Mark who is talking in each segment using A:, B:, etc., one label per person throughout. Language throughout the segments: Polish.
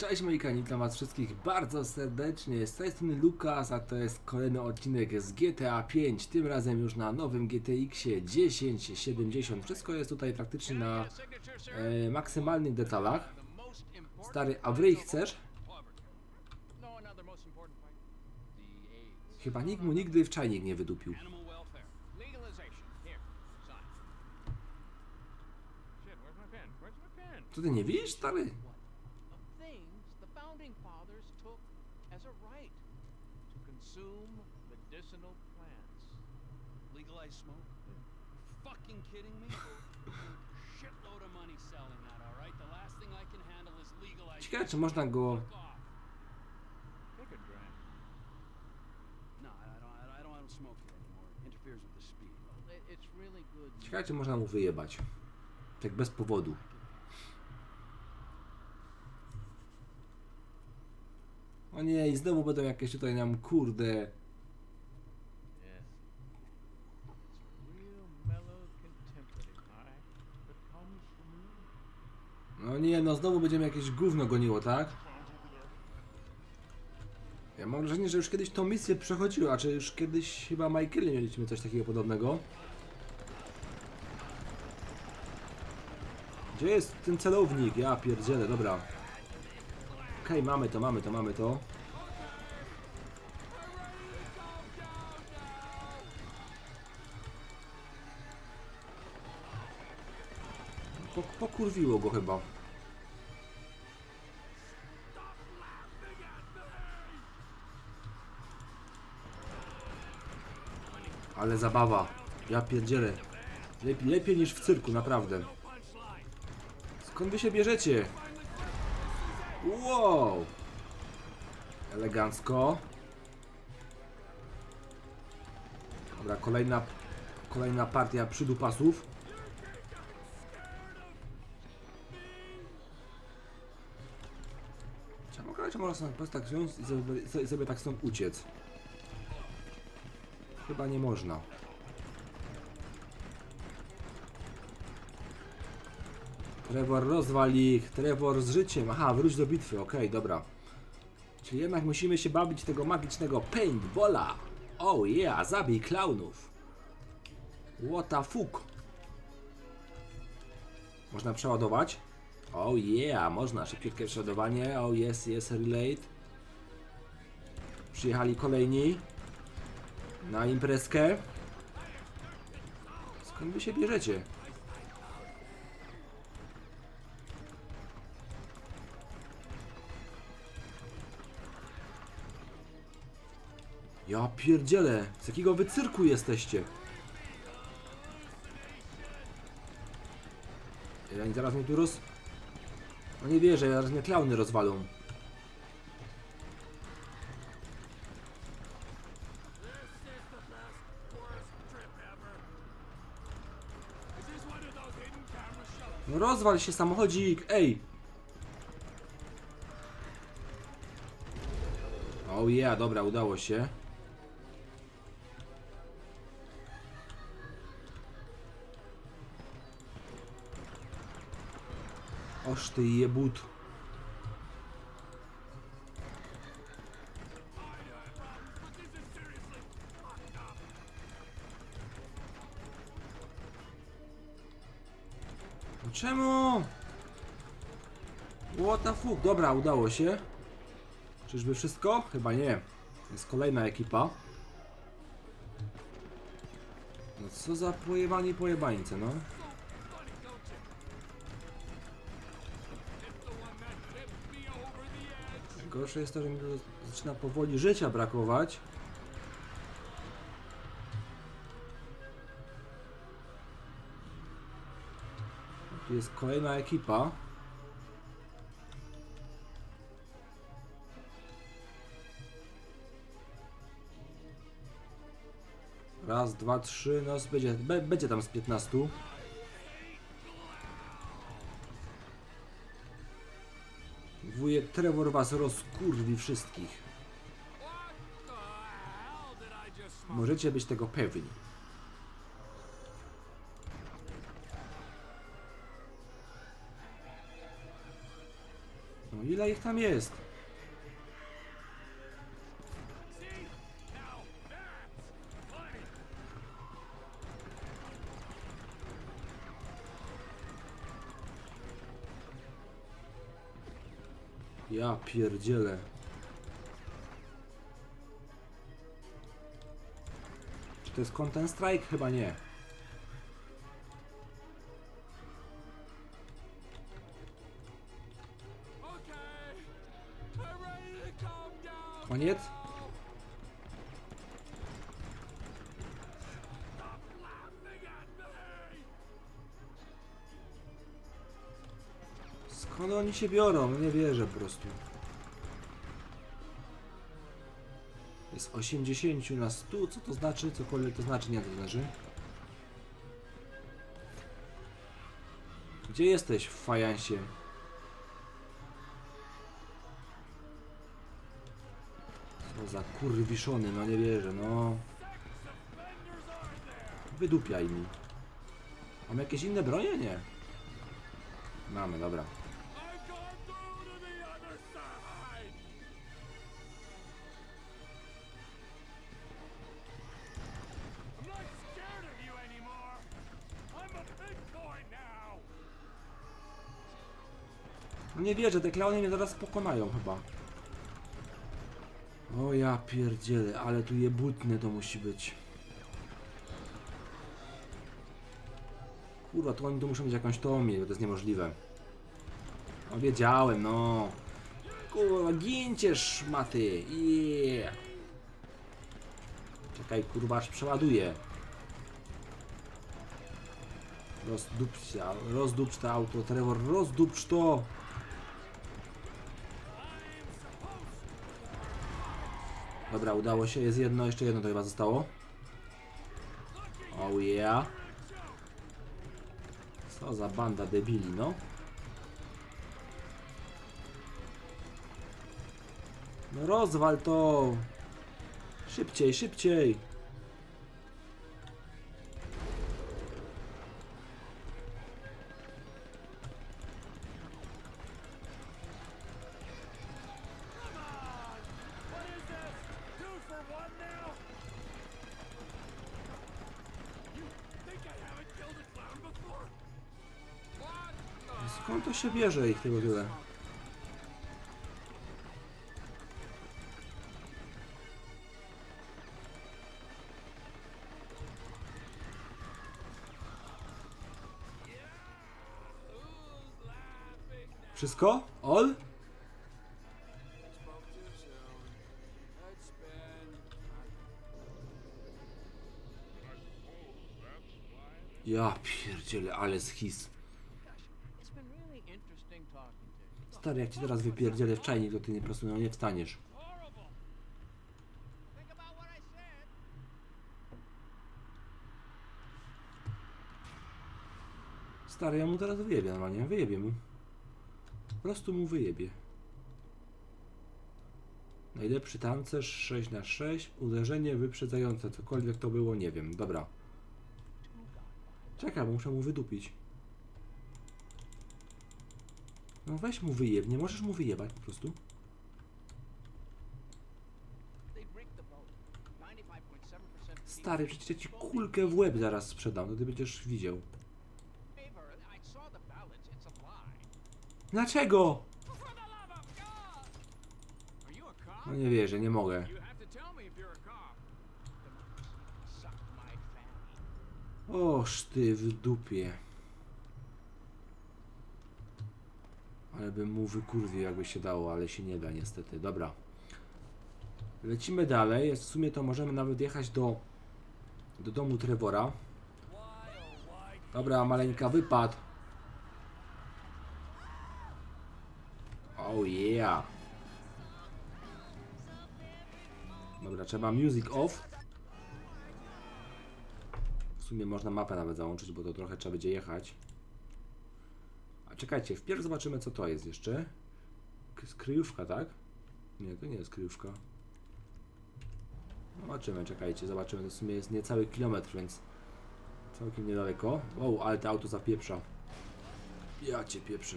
A: Cześć moi kani, witam was wszystkich bardzo serdecznie. Z tej strony Lukas, a to jest kolejny odcinek z GTA 5. Tym razem już na nowym GTX-ie 1070. Wszystko jest tutaj praktycznie na e, maksymalnych detalach. Stary, a w ryj chcesz? Chyba nikt mu nigdy w czajnik nie wydupił. Co ty nie widzisz, stary?
B: Legalize smoke? Fucking kidding me? Shitload of money selling that, alright? The last thing I can handle is.
A: Ciekawe, czy można go...
C: Take a drink.
B: No, I don't, I don't, I don't, I smoke here anymore. Interferes with the speed.
C: It- It's really good.
A: Ciekawe, czy można mu wyjebać. Tak bez powodu. O nie, i znowu będą jakieś tutaj nam kurde... No nie, no znowu będziemy jakieś gówno goniło, tak? Ja mam wrażenie, że już kiedyś tą misję przechodziła, czy już kiedyś chyba Michaeli mieliśmy coś takiego podobnego. Gdzie jest ten celownik? Ja pierdzielę, dobra. Okej, mamy to, mamy to, mamy to. Pokurwiło go chyba. Ale zabawa. Ja pierdzielę. Lepiej, lepiej niż w cyrku, naprawdę. Skąd wy się bierzecie? Wow! Elegancko. Dobra, kolejna, kolejna partia przydupasów. Można prostu tak wziąć i sobie, sobie, tak stąd uciec? Chyba nie można. Trevor rozwal ich, Trevor z życiem. Aha, wróć do bitwy, okej, dobra. Czyli jednak musimy się bawić tego magicznego paintballa. Oh yeah, zabij klaunów. What the fuck? Można przeładować? Oh yeah, można. Szybciutkie przeładowanie. Oh yes, yes, relate. Przyjechali kolejni. Na imprezkę. Skąd wy się bierzecie? Ja pierdzielę, z jakiego wy cyrku jesteście? Oni zaraz mnie tu roz... No nie wierzę, zaraz mnie klauny rozwalą. No rozwal się samochodzik, ej! Oh yeah, dobra, udało się. Oż ty jebut. No Czemu? What the fuck? Dobra, udało się. Czyżby wszystko? Chyba nie. Jest kolejna ekipa. No co za pojebani pojebańce, no. Gorsze jest to, że mi zaczyna powoli życia brakować. Tu jest kolejna ekipa. Raz, dwa, trzy, no będzie, będzie tam z 15. Wujek Trevor was rozkurwi wszystkich. Możecie być tego pewni. No ile ich tam jest? Ja pierdzielę. Czy to jest Content Strike? Chyba nie. Koniec? Oni się biorą? No nie wierzę po prostu. Jest 80 na 100. Co to znaczy? Cokolwiek to znaczy, nie to znaczy. Gdzie jesteś w fajansie? Co za kurwiszony, no nie wierzę, no. Wydupiaj mi. Mam jakieś inne bronie? Nie. Mamy, dobra. Nie wierzę, te klauny mnie zaraz pokonają chyba. O ja pierdzielę, ale tu jebutne to musi być. Kurwa, to oni tu muszą mieć jakąś tą mieć, bo to jest niemożliwe. No wiedziałem, no. Kurwa, gincie szmaty. Yeah. Czekaj, kurwa, aż przeładuję. Rozdupcz, rozdupcz to auto, Trevor, rozdupcz to. Dobra, udało się, jest jedno, jeszcze jedno to chyba zostało. Oh yeah. Co za banda debili, no. No rozwal to. Szybciej, szybciej. Się bierze ich tego tyle? Wszystko? All? Ja pierdzielę, ale schis.
C: It's
A: Stary, jak ci teraz wypierdzielę w czajnik, to ty nie, prostu no, nie wstaniesz. Stary, ja mu teraz wyjebię normalnie, wyjebię mu. Po prostu mu wyjebię. Najlepszy tancerz 6 na 6 uderzenie wyprzedzające, cokolwiek to było, nie wiem. Dobra. Czekaj, muszę mu wydupić. No weź mu wyjeb, nie możesz mu wyjebać po prostu.
C: They've rigged the vote. 95.7%
A: Stary, przecież ci kulkę w łeb zaraz sprzedam, to ty będziesz widział. Dlaczego? No nie wierzę, nie mogę. Oż ty w dupie. Bym mu wykurwił jakby się dało, ale się nie da niestety. Dobra. Lecimy dalej. W sumie to możemy nawet jechać do, do domu Trevora. Dobra, maleńka, wypad. Oh yeah. Dobra, trzeba music off. W sumie można mapę nawet załączyć, bo to trochę trzeba będzie jechać. Czekajcie, wpierw zobaczymy co to jest jeszcze. Skryjówka, tak? Nie, to nie jest kryjówka. Zobaczymy, czekajcie, zobaczymy. To w sumie jest niecały kilometr, więc całkiem niedaleko. Wow, ale to auto zapieprza. Ja cię pieprzę.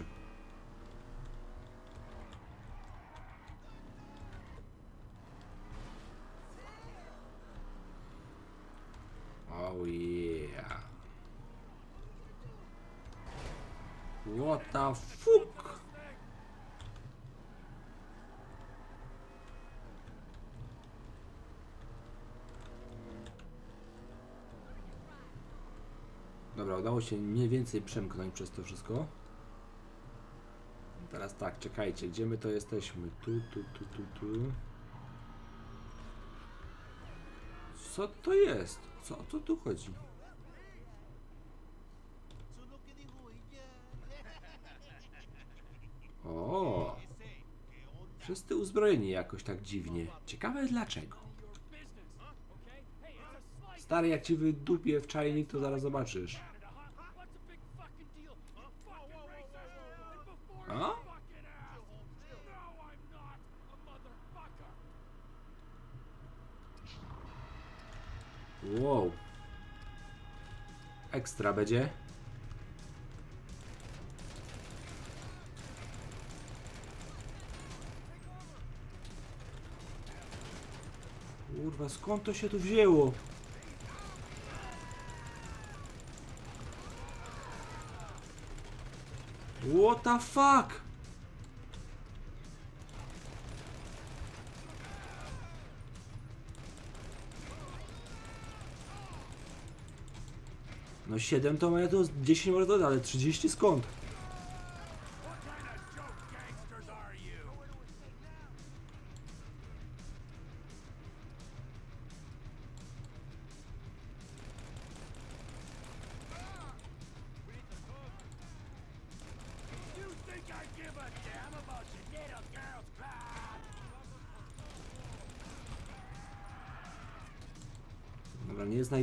A: The fuck? Dobra, udało się mniej więcej przemknąć przez to wszystko. Teraz tak, czekajcie, gdzie my to jesteśmy? Tu, tu, tu, tu, tu. Co to jest? Co o co tu chodzi? Wszyscy uzbrojeni jakoś tak dziwnie. Ciekawe dlaczego. Stary, jak ci wydupię w czajnik, to zaraz zobaczysz. A? Wow. Ekstra będzie. Kurwa, skąd to się tu wzięło? What the fuck? No 7 to moje to 10 może dodać, ale 30 skąd?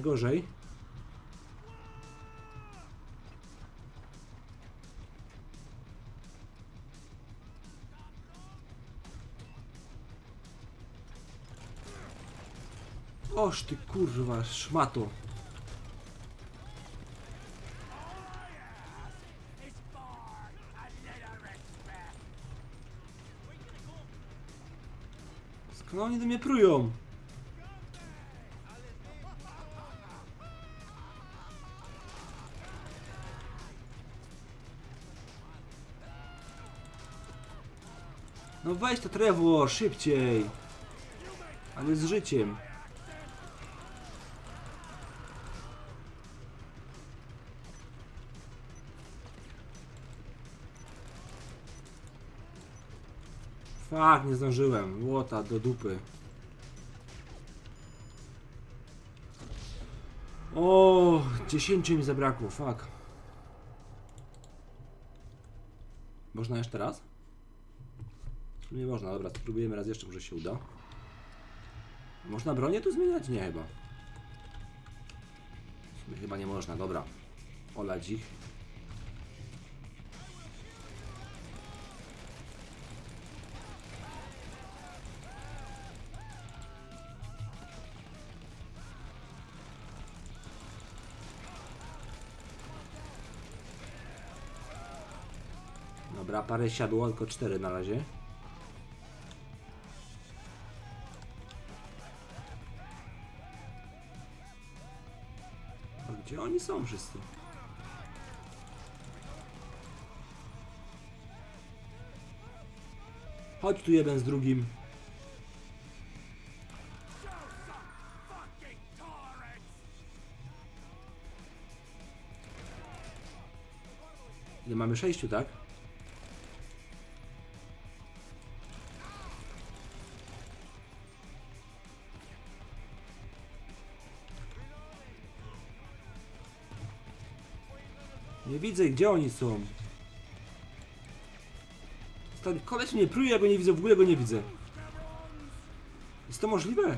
A: Najgorzej. Oż ty kurwa, szmato. Skąd oni do mnie prują? Weź to Trevor, szybciej. Ale z życiem. Fak, nie zdążyłem. Łota do dupy. O, 10 mi zabrakło, fuck. Można jeszcze raz? Nie można, dobra, spróbujemy raz jeszcze, może się uda. Można bronię tu zmieniać? Nie chyba. Chyba nie można, dobra. Olać ich. Dobra, parę siadło, tylko cztery na razie. Oni są wszyscy? Chodź tu jeden z drugim. Mamy sześciu, tak? Nie widzę, gdzie oni są. Stary, koleś mnie pruje, ja go nie widzę, w ogóle go nie widzę. Jest to możliwe?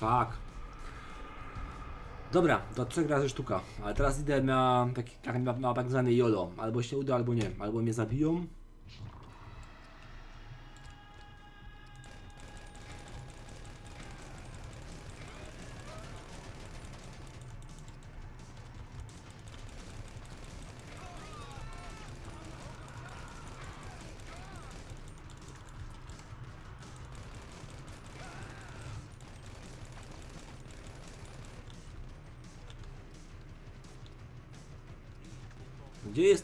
A: Fuck. Dobra, to trzech razy sztuka. Ale teraz idę na, tak, na, na tak zwany YOLO. Albo się uda, albo nie. Albo mnie zabiją.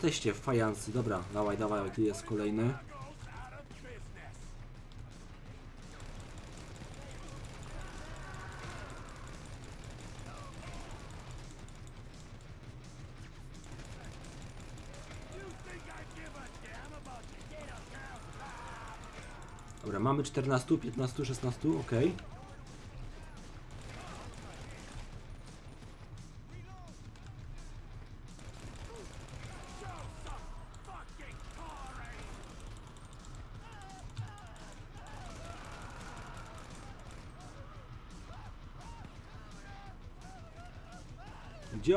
A: Jesteście, fajansy? Dobra, dawaj, dawaj, tu jest kolejny. Dobra, mamy 14, 15, 16, okej.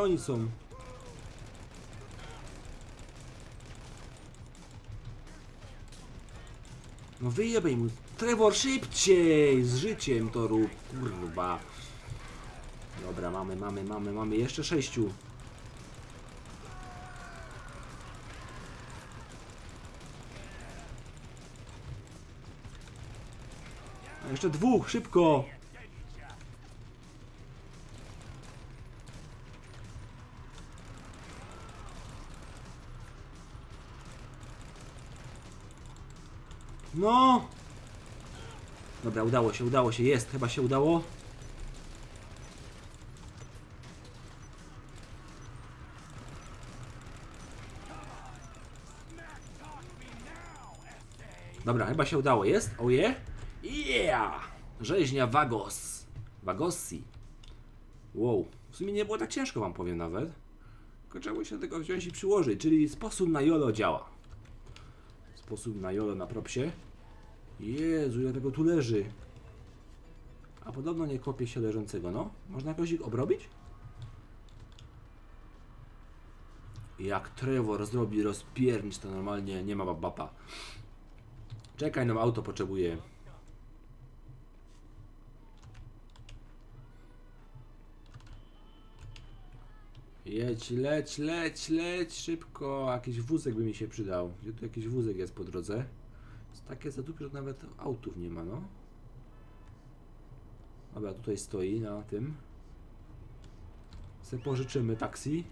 A: Oni są? No wyjebaj mu. Trevor, szybciej! Z życiem to rób, kurwa. Dobra, mamy, mamy, mamy, mamy. Jeszcze sześciu. Jeszcze dwóch, szybko! No! Dobra, udało się, udało się, jest, chyba się udało. Dobra, chyba się udało, jest? Oje? Yeah! Rzeźnia Vagos. Vagossi. Wow, w sumie nie było tak ciężko wam powiem nawet. Tylko trzeba się do tego wziąć i przyłożyć, czyli sposób na YOLO działa. Sposób na YOLO na propsie. Jezu, ile tego tu leży. A podobno nie kopie się leżącego, no. Można jakoś ich obrobić? Jak Trevor zrobi rozpiernicz, to normalnie nie ma bapa. Czekaj, no auto potrzebuję. Jedź, leć, leć, leć, szybko. Jakiś wózek by mi się przydał. Gdzie tu jakiś wózek jest po drodze? Takie zadupie, że nawet autów nie ma, no. Dobra, tutaj stoi na tym. Se pożyczymy taksi.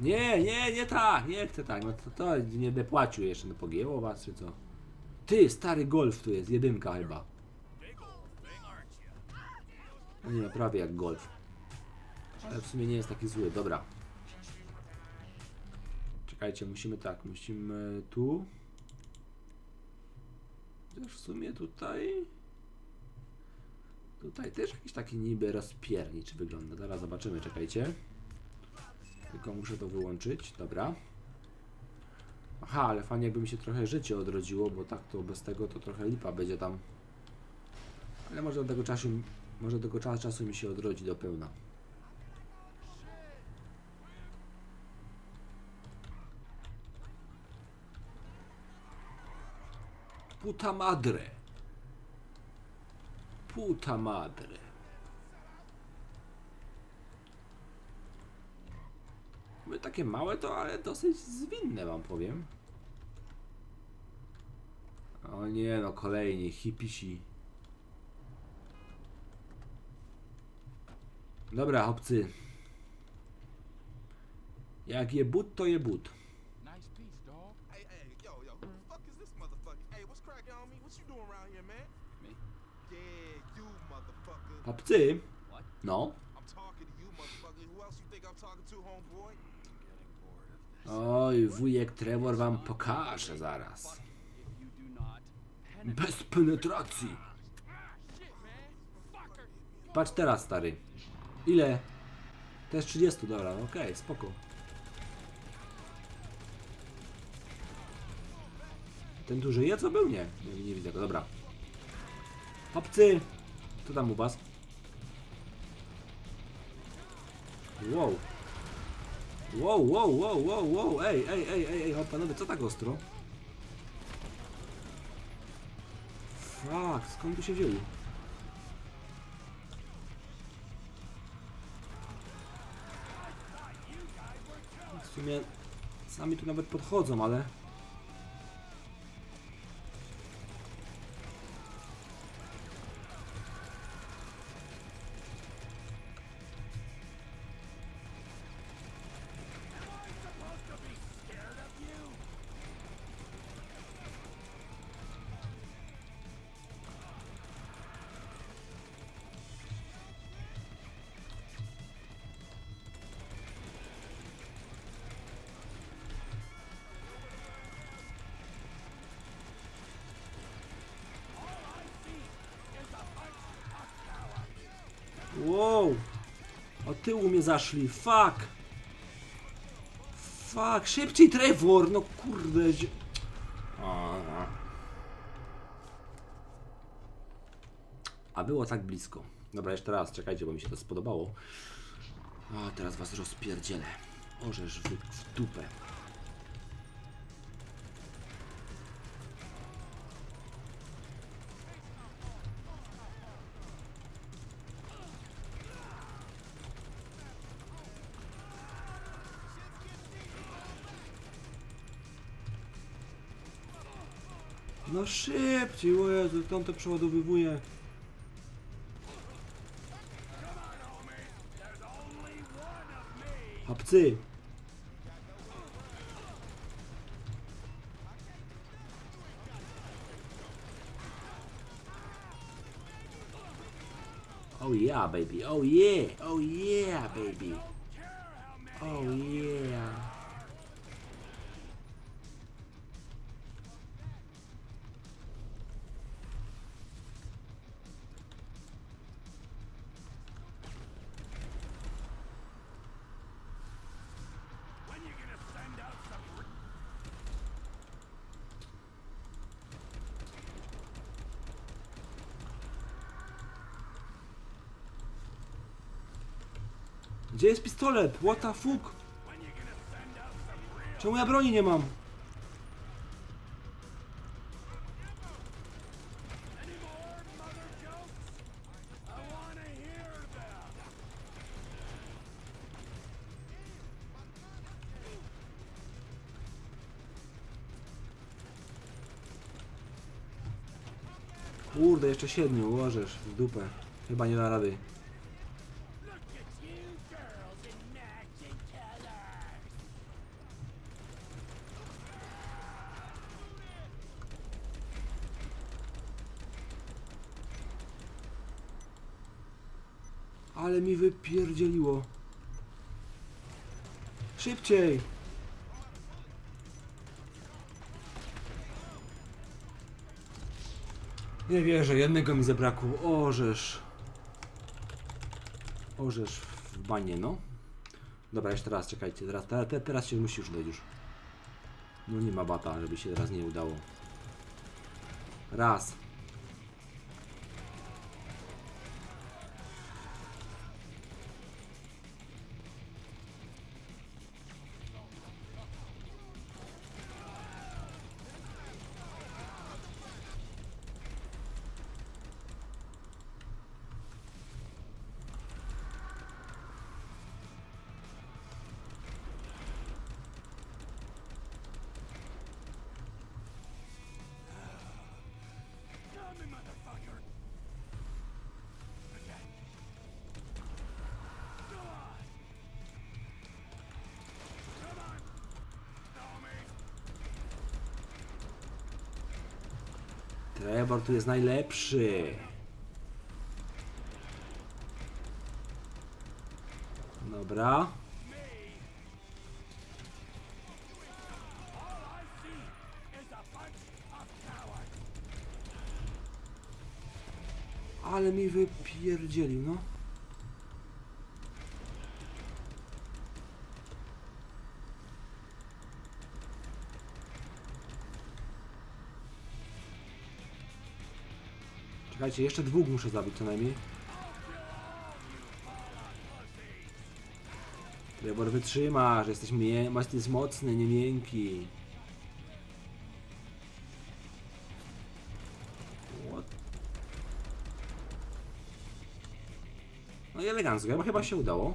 A: Nie, nie, nie tak, nie chcę tak. No to, to nie będę płacił jeszcze, no pogięło was czy co? Ty, stary golf tu jest, jedynka chyba. No nie no, prawie jak golf. Ale w sumie nie jest taki zły, dobra. Czekajcie, musimy tak, musimy tu. Chociaż w sumie tutaj... Tutaj też jakiś taki niby rozpiernicz wygląda. Zaraz zobaczymy, czekajcie. Tylko muszę to wyłączyć, dobra. Aha, ale fajnie jakby mi się trochę życie odrodziło, bo tak to bez tego to trochę lipa będzie tam. Ale może do tego czasu, może do tego cza- czasu mi się odrodzi do pełna. Puta madre. Puta madre. My takie małe to, ale dosyć zwinne wam powiem. O nie no, kolejni hipisi. Dobra, chłopcy. Jak je but, to je but.
D: To, homeboy?
A: Oj, wujek Trevor wam pokaże zaraz. Bez penetracji. Patrz teraz, stary. Ile? Jest 30, dobra, okej, spoko. Ten tu żyje, co był? Nie, nie, nie widzę go, dobra. Chłopcy, Co tam u was? Wow. Wow, wow, wow, wow, wow, ej, ej, ej, ej, ej, panowie, co tak ostro? Fuck, skąd tu się wzięli? W sumie sami tu nawet podchodzą, ale... Wow! Od tyłu mnie zaszli, fuck! Fuck, szybciej Trevor, no kurde. a. A było tak blisko. Dobra, jeszcze raz, czekajcie, bo mi się to spodobało. A teraz was rozpierdzielę. Orzesz w, w dupę. No szybciej, o Jezu, tam to przeładowywuje. Hapcy! Oh yeah, baby. Oh yeah. Oh yeah, baby. Oh yeah. Gdzie jest pistolet? What the fuck? Czemu ja broni nie mam? Kurde, jeszcze siedmiu, ułożysz w dupę. Chyba nie da rady. Szybciej! Nie wierzę, jednego mi zabrakło. Orzesz. Orzesz w banie, no. Dobra, jeszcze raz, czekajcie. Teraz, te, te, teraz się musi już już. No nie ma bata, żeby się teraz nie udało. Raz. Trevor tu jest najlepszy. Dobra. Ale mi wypierdzielił, no. Czekajcie, jeszcze dwóch muszę zabić co najmniej. Trevor wytrzymasz, jesteś, jesteś mocny, nie miękki. No i elegancko, chyba się udało.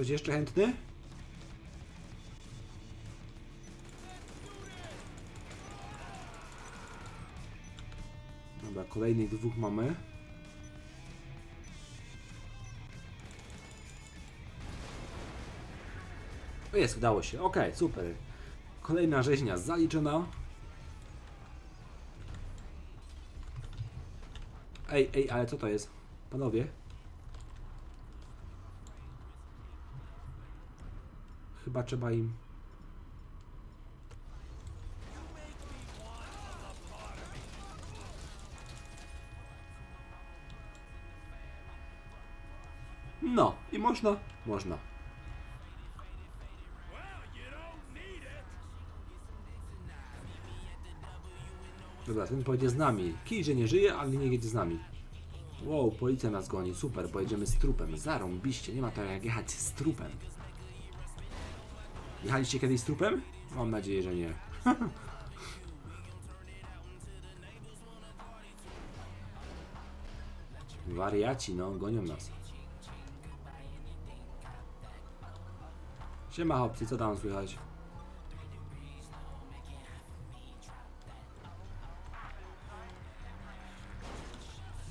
A: Ktoś jeszcze chętny? Dobra, kolejnych dwóch mamy. O jest, udało się. Ok, super. Kolejna rzeźnia zaliczona. Ej, ej, ale co to jest? Panowie? Chyba trzeba im. No, i można, można. Dobra, ten pojedzie z nami. Kij, że nie żyje, ale nie jedzie z nami. Wow, policja nas goni, super, pojedziemy z trupem. Zarąbiście, nie ma to jak jechać z trupem. Jechaliście kiedyś z trupem? Mam nadzieję, że nie. Wariaci, no, gonią nas. Siema chłopcy, co tam słychać?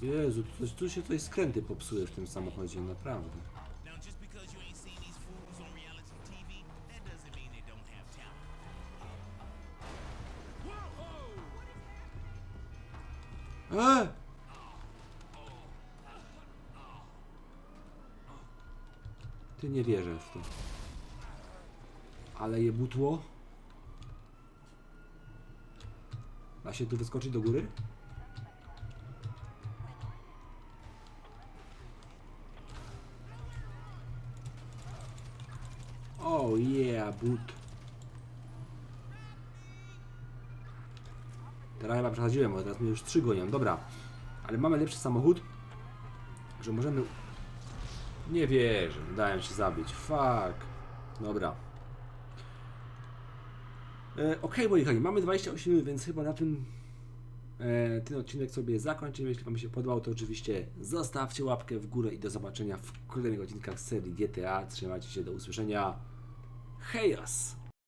A: Jezu, tu, tu się tutaj skręty popsuje w tym samochodzie, naprawdę. Ty nie wierzę w to. Ale je butło. Da się tu wyskoczyć do góry? Oh yeah, but. Teraz chyba przechodziłem, bo teraz mnie już trzy gonią. Dobra. Ale mamy lepszy samochód, że możemy... Nie wierzę, dałem się zabić. Fuck. Dobra. E, ok, moi kochani, mamy 28 minut, więc chyba na tym e, ten odcinek sobie zakończymy. Jeśli Wam się podobał, to oczywiście zostawcie łapkę w górę i do zobaczenia w kolejnych odcinkach serii GTA. Trzymajcie się, do usłyszenia. Hejos!